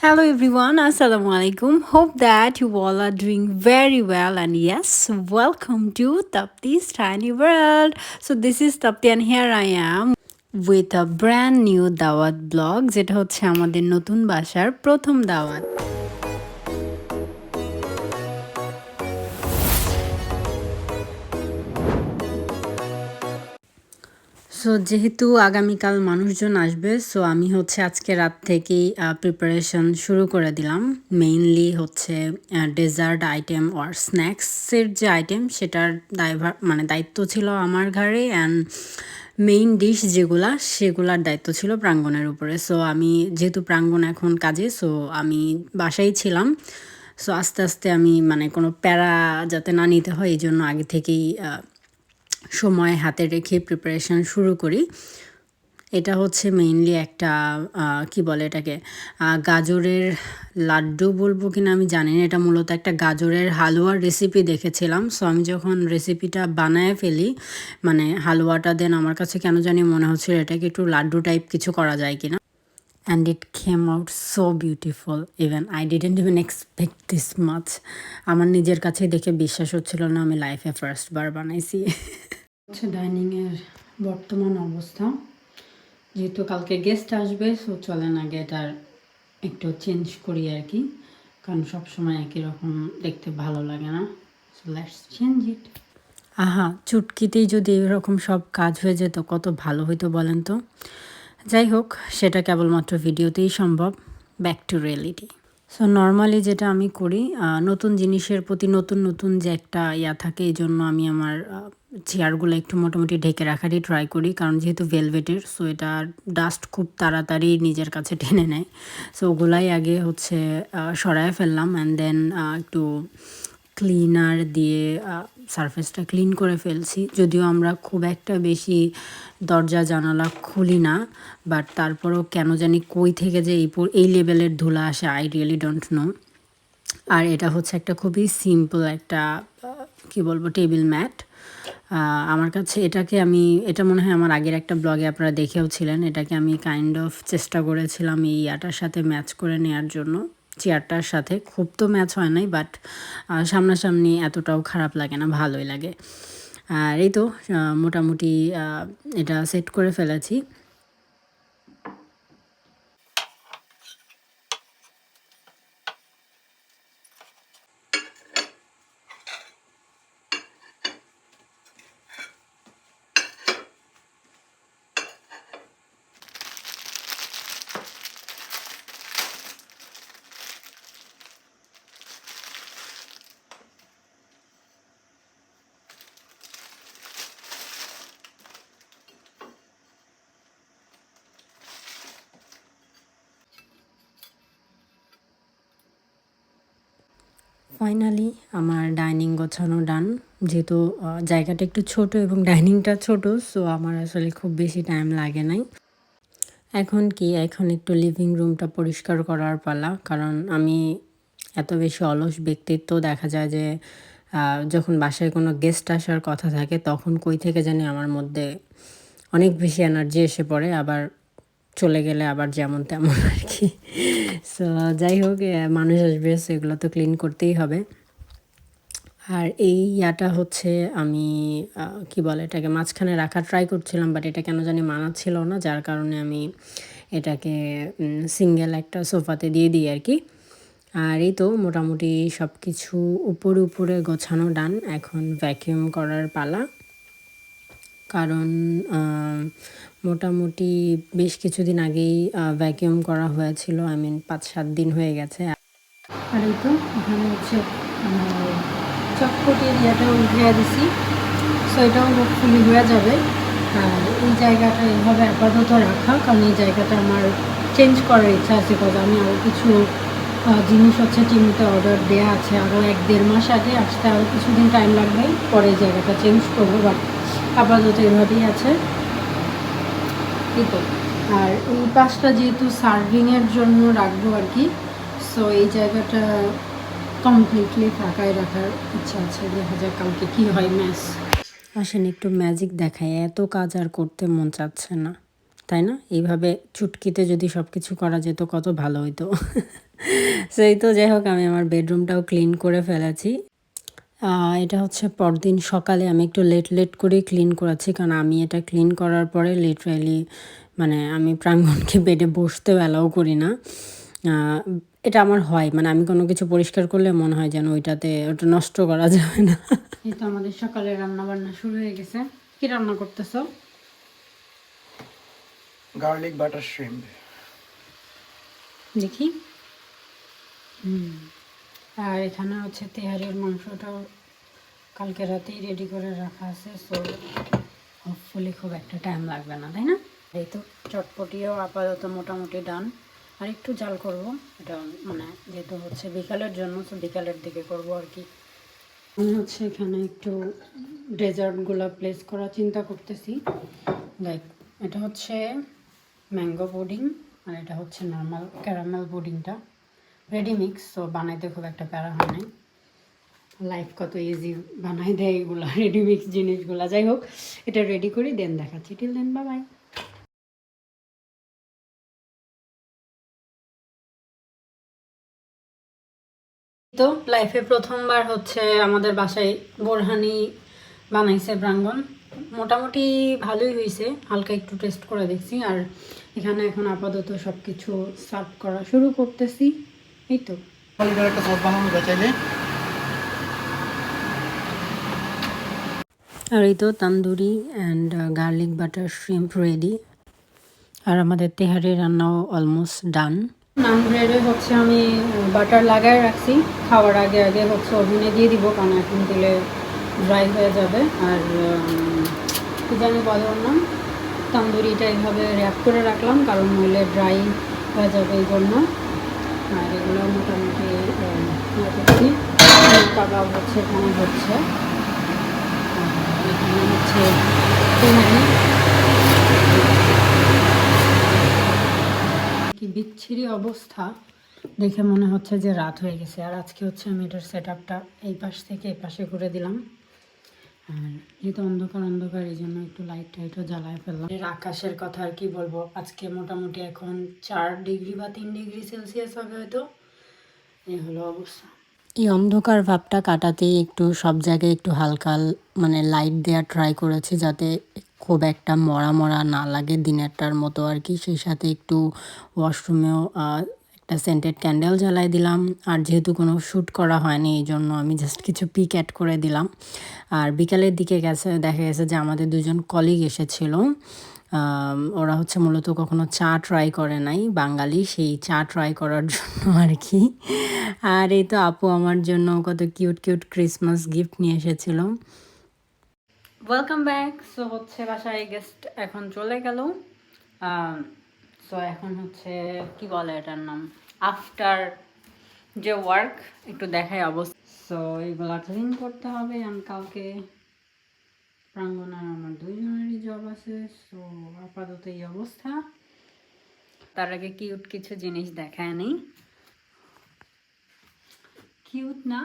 Hello everyone, Assalamu alaikum. Hope that you all are doing very well and yes, welcome to Tapti's Tiny World. So this is Tapti and here I am with a brand new দাওয়াত blog যেটা হচ্ছে আমাদের নতুন বাসার প্রথম দাওয়াত so যেহেতু আগামীকাল মানুষজন আসবে সো আমি হচ্ছে আজকে রাত থেকেই প্রিপারেশন শুরু করে দিলাম। মেইনলি হচ্ছে ডেজার্ট আইটেম অর স্ন্যাক্সের যে আইটেম সেটার দায়ভার মানে দায়িত্ব ছিল আমার ঘাড়ে অ্যান্ড মেইন ডিশ যেগুলা, সেগুলার দায়িত্ব ছিল প্রাঙ্গণের উপরে। সো আমি যেহেতু প্রাঙ্গণ এখন কাজে সো আমি বাসায় ছিলাম। সো আস্তে আস্তে আমি মানে কোনো প্যারা যাতে না নিতে হয়, এই জন্য আগে থেকেই সময় হাতে রেখে প্রিপারেশান শুরু করি। এটা হচ্ছে মেইনলি একটা কি বলে এটাকে গাজরের লাড্ডু বলব কিনা আমি জানি না। এটা মূলত একটা গাজরের হালুয়ার রেসিপি দেখেছিলাম। সো আমি যখন রেসিপিটা বানায় ফেলি মানে হালুয়াটা দেন আমার কাছে কেন জানি মনে হচ্ছিল এটাকে একটু লাড্ডু টাইপ কিছু করা যায় কিনা। And it came out so beautiful even I didn't even expect this much আমার নিজের কাছেই দেখে বিশ্বাস হচ্ছিল না আমি লাইফে ফার্স্ট বার বানাইছি। হচ্ছে ডাইনিংয়ের বর্তমান অবস্থা। যেহেতু কালকে গেস্ট আসবে সো চলেন আগে এটার একটু চেঞ্জ করি আর কি। কারণ সবসময় একই রকম দেখতে ভালো লাগে না। সো লেটস চেঞ্জ ইট আহা, চুটকিতেই যদি এরকম সব কাজ হয়ে যেত, কত ভালো হইতো বলেন তো? যাই হোক, সেটা কেবলমাত্র ভিডিওতেই সম্ভব। Back to reality so normally যেটা আমি করি নতুন জিনিসের প্রতি নতুন নতুন যে একটা ইয়া থাকে এই জন্য আমি আমার চেয়ারগুলো একটু মোটামুটি ঢেকে রাখারই ট্রাই করি, কারণ যেহেতু ভেলভেটের সো এটা ডাস্ট খুব তাড়াতাড়ি নিজের কাছে টেনে নেয়। সো ওগুলাই আগে হচ্ছে সরায় ফেললাম অ্যান্ড দেন একটু ক্লিনার দিয়ে সারফেসটা ক্লিন করে ফেলছি। যদিও আমরা খুব একটা বেশি দরজা জানালা খুলি না বাট তারপরেও কেন জানি কই থেকে যে এই এই লেভেলের ধুলা আসে আই রিয়েলি ডোন্ট নো আর এটা হচ্ছে একটা খুবই সিম্পল একটা কি বলব টেবিল ম্যাট আমার কাছে এটাকে আমি, এটা মনে হয় আমার আগের একটা ব্লগে আপনারা দেখেও ছিলেন। এটাকে আমি কাইন্ড অফ চেষ্টা করেছিলাম এই ইয়াটার সাথে ম্যাচ করে নেওয়ার জন্য। চেয়ারটার সাথে খুব তো ম্যাচ হয় নাই বাট সামনাসামনি এতটাও খারাপ লাগে না, ভালোই লাগে। আর এই তো মোটামুটি এটা সেট করে ফেলেছি। ফাইনালি আমার ডাইনিং গোছানো ডান। যেহেতু জায়গাটা একটু ছোট এবং ডাইনিংটা ছোট, সো আমার আসলে খুব বেশি টাইম লাগে নাই। এখন কি, এখন একটু লিভিং রুমটা পরিষ্কার করার পালা, কারণ আমি এত বেশি অলস ব্যক্তিত্ব, দেখা যায় যে যখন বাসায় কোনো গেস্ট আসার কথা থাকে, তখন কই থেকে জানি আমার মধ্যে অনেক বেশি এনার্জি এসে পড়ে। আবার চলে গেলে আবার যেমন তেমন আর কি। সো যাই হোক মানুষ আসবে সেগুলো তো ক্লিন করতেই হবে। আর এই ইয়াটা হচ্ছে আমি কি বলে এটাকে, মাঝখানে রাখার ট্রাই করছিলাম বাট এটা কেন জানি মানাচ্ছিল না, যার কারণে আমি এটাকে সিঙ্গেল একটা সোফাতে দিয়ে দিই আর কি। আর এই তো মোটামুটি সব কিছু উপরে উপরে গোছানো ডান এখন ভ্যাকিউম করার পালা। কারণ মোটামুটি বেশ কিছুদিন আগেই ভ্যাকিউম করা হয়েছিল। আই মিন পাঁচ সাত দিন হয়ে গেছে। আর এই তো, এখানে হচ্ছে চটপটি এরিয়াটা উঠে দিছি। সো এটাও ফুলি হয়ে যাবে। আর এই জায়গাটা এইভাবে আপাতত রাখা, কারণ এই জায়গাটা আমার চেঞ্জ করার ইচ্ছা আছে কারণ আমি আরও কিছু জিনিস হচ্ছে টিমিতে অর্ডার দেওয়া আছে। আরও এক দেড় মাস আগে আসতে আরও কিছুদিন টাইম লাগবে, পরে জায়গাটা চেঞ্জ করব বাট আপাতত এভাবেই আছে। এই তো। আর এই পাশটা যেহেতু সার্ভিংয়ের জন্য রাখব আর কি সো এই জায়গাটা কমপ্লিটলি ফাঁকায় রাখার ইচ্ছা আছে। দেখা যাক কালকে কী হয় ম্যাচ আসেন, একটু ম্যাজিক দেখায় এত কাজ আর করতে মন চাচ্ছে না। তাই না? এইভাবে চুটকিতে যদি সব কিছু করা যেত, কত ভালো হইতো। সেই তো যাই হোক, আমি আমার বেডরুমটাও ক্লিন করে ফেলেছি। এটা হচ্ছে পরদিন সকালে আমি একটু লেট লেট করে ক্লিন করাচ্ছি। কারণ আমি এটা ক্লিন করার পরে লিটারেলি মানে আমি প্রাঙ্গণকে বেডে বসতে বেলাও করি না। আহ, এটা আমার হয়। মানে আমি কোনো কিছু পরিষ্কার করলে মনে হয় যেন ওইটাতে ওটা নষ্ট করা যাবে না। এই তো আমাদের সকালে রান্না বান্না শুরু হয়ে গেছে। কি রান্না করতেছো? গার্লিক বাটার শ্রিম্প দেখি। হুম। আর এখানে হচ্ছে তেহারির মাংসটাও কালকে রাতেই রেডি করে রাখা আছে সো হোপফুলি খুব একটা টাইম লাগবে না, তাই না? এই তো চটপটিও আপাতত মোটামুটি ডান আর একটু জাল করব, এটা মানে যেহেতু হচ্ছে বিকালের জন্য তো বিকালের দিকে করব আর কি। আমি হচ্ছে এখানে একটু ডেজার্টগুলো প্লেস করার চিন্তা করতেছি। লাইক এটা হচ্ছে ম্যাঙ্গো পুডিং আর এটা হচ্ছে নর্মাল ক্যারামেল পুডিংটা রেডি মিক্স তো বানাইতে খুব একটা প্যারা হয় নাই। লাইফ কত ইজি বানাই দেয় এগুলো রেডি মিক্স জিনিসগুলো। যাই হোক, এটা রেডি করি দেন দেখাচ্ছি। টিল দেন বা বাই তো লাইফে প্রথমবার হচ্ছে আমাদের বাসায় বোরহানি বানাইছে প্রাঙ্গন মোটামুটি ভালোই হয়েছে হালকা একটু টেস্ট করে দেখছি। আর এখানে এখন আপাতত সব কিছু সার্ভ করা শুরু করতেছি। এই তো অলিভের একটা সস বানানো যায় চাইলে। আর এই তো tandoori and garlic butter shrimp ready আর আমাদের তেহারি রান্নাও অলমোস্ট ডান নান ব্রেডে হচ্ছে আমি বাটার লাগায় রাখছি। খাওয়ার আগে আগে হচ্ছে ওভেনে দিয়ে দিব কারণ এখন দিলে ড্রাই হয়ে যাবে। আর কি জানি বলে ওর নাম? তান্দুরিটা এইভাবে র্যাপ করে রাখলাম কারণ নইলে ড্রাই হয়ে যাবে এই জন্য। আর এগুলো মোটামুটি ইয়ে করছি হচ্ছে এখানে হচ্ছে। এখানে হচ্ছে কি বিচ্ছিরি অবস্থা। দেখে মনে হচ্ছে যে রাত হয়ে গেছে। আর আজকে হচ্ছে আমি এটার সেট আপটা এই পাশ থেকে এই পাশে করে দিলাম। যেহেতু অন্ধকার অন্ধকার, এই জন্য একটু লাইট টাইটও জ্বালায় ফেললাম। এর আকাশের কথা আর কি বলব? আজকে মোটামুটি এখন চার ডিগ্রি বা তিন ডিগ্রি সেলসিয়াস হবে হয়তো। এই হলো অবস্থা। এই অন্ধকার ভাবটা কাটাতেই একটু সব জায়গায় একটু হালকা মানে লাইট দেওয়ার ট্রাই করেছি যাতে খুব একটা মরা মরা না লাগে দিনেরটার মতো আর কি। সেই সাথে একটু ওয়াশরুমেও একটা সেন্টেড ক্যান্ডেল জ্বালাই দিলাম। আর যেহেতু কোনো শ্যুট করা হয়নি, এই জন্য আমি জাস্ট কিছু পিক অ্যাড করে দিলাম। আর বিকালের দিকে গেছে, দেখা গেছে যে আমাদের দুজন কলিগ এসেছিল। ওরা হচ্ছে মূলত কখনো চা ট্রাই করে নাই, বাঙালি, সেই চা ট্রাই করার জন্য আর কি। আর এই তো আপু আমার জন্য কত কিউট কিউট ক্রিসমাস গিফট নিয়ে এসেছিল। ওয়েলকাম ব্যাক সো হচ্ছে বাসায় গেস্ট এখন চলে গেল। সো এখন হচ্ছে, কি বলে এটার নাম? আফটার যে ওয়ার্ক একটু দেখাই অবস্থা। সো এগুলা ক্লিন করতে হবে, আমি কালকে প্রাঙ্গণ আর আমার দুইজনেরই জব আছে সো আপাতত এই অবস্থা। তার আগে কিউট কিছু জিনিস দেখায় নেই। কিউট না?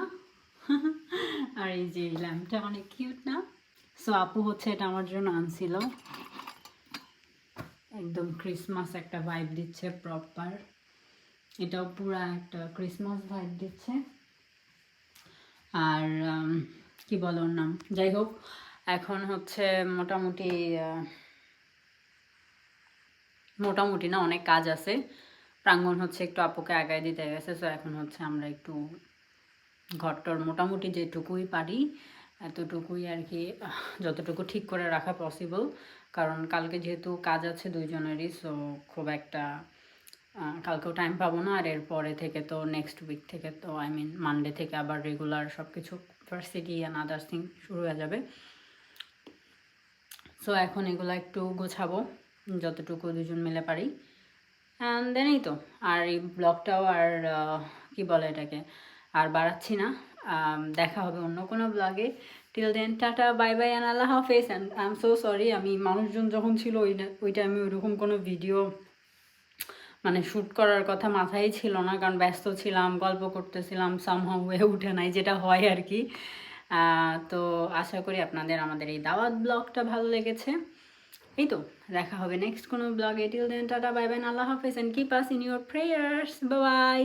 আর এই যে ল্যাম্পটা অনেক কিউট না? সো আপু হচ্ছে এটা আমার জন্য আনছিল। একদম ক্রিসমাস একটা ভাইব দিচ্ছে প্রপার এটাও পুরা একটা ক্রিসমাস ভাইব দিচ্ছে। আর কি বলো ওর নাম? যাই হোক, এখন হচ্ছে মোটামুটি মোটামুটি না অনেক কাজ আছে। প্রাঙ্গণ হচ্ছে একটু আপুকে আগায় দিতে গেছে সো এখন হচ্ছে আমরা একটু ঘরটর মোটামুটি যেটুকুই পারি। এতটুকুই আর কি যতটুকু ঠিক করে রাখা পসিবল কারণ কালকে যেহেতু কাজ আছে দুইজনেরই সো খুব একটা কালকেও টাইম পাবো না। আর এরপরে থেকে তো নেক্সট উইক থেকে তো আই মিন মানডে থেকে আবার রেগুলার সব কিছু ভার্সিটি অ্যান্ড আদার্স থিং শুরু হয়ে যাবে। সো এখন এগুলো একটু গোছাবো, যতটুকু দুজন মিলে পারি। অ্যান্ড দেন এই তো, আর এই ব্লগটাও আর কি বলে এটাকে, আর বাড়াচ্ছি না। দেখা হবে অন্য কোনো ব্লগে till then tata bye bye an আল্লাহ হাফেজ। And I am so sorry আমি মানুষজন যখন ছিল, ওই ওই টাইমে ওইরকম কোনো ভিডিও মানে শ্যুট করার কথা মাথায় ছিল না, কারণ ব্যস্ত ছিলাম, গল্প করতেছিলাম সামহাও হয়ে উঠে নাই, যেটা হয় আর কি। তো আশা করি আপনাদের আমাদের এই দাওয়াত ব্লগটা ভালো লেগেছে। এই তো, দেখা হবে নেক্সট কোনো ব্লগে till then tata bye bye আল্লাহ হাফেজ and keep us in your prayers bye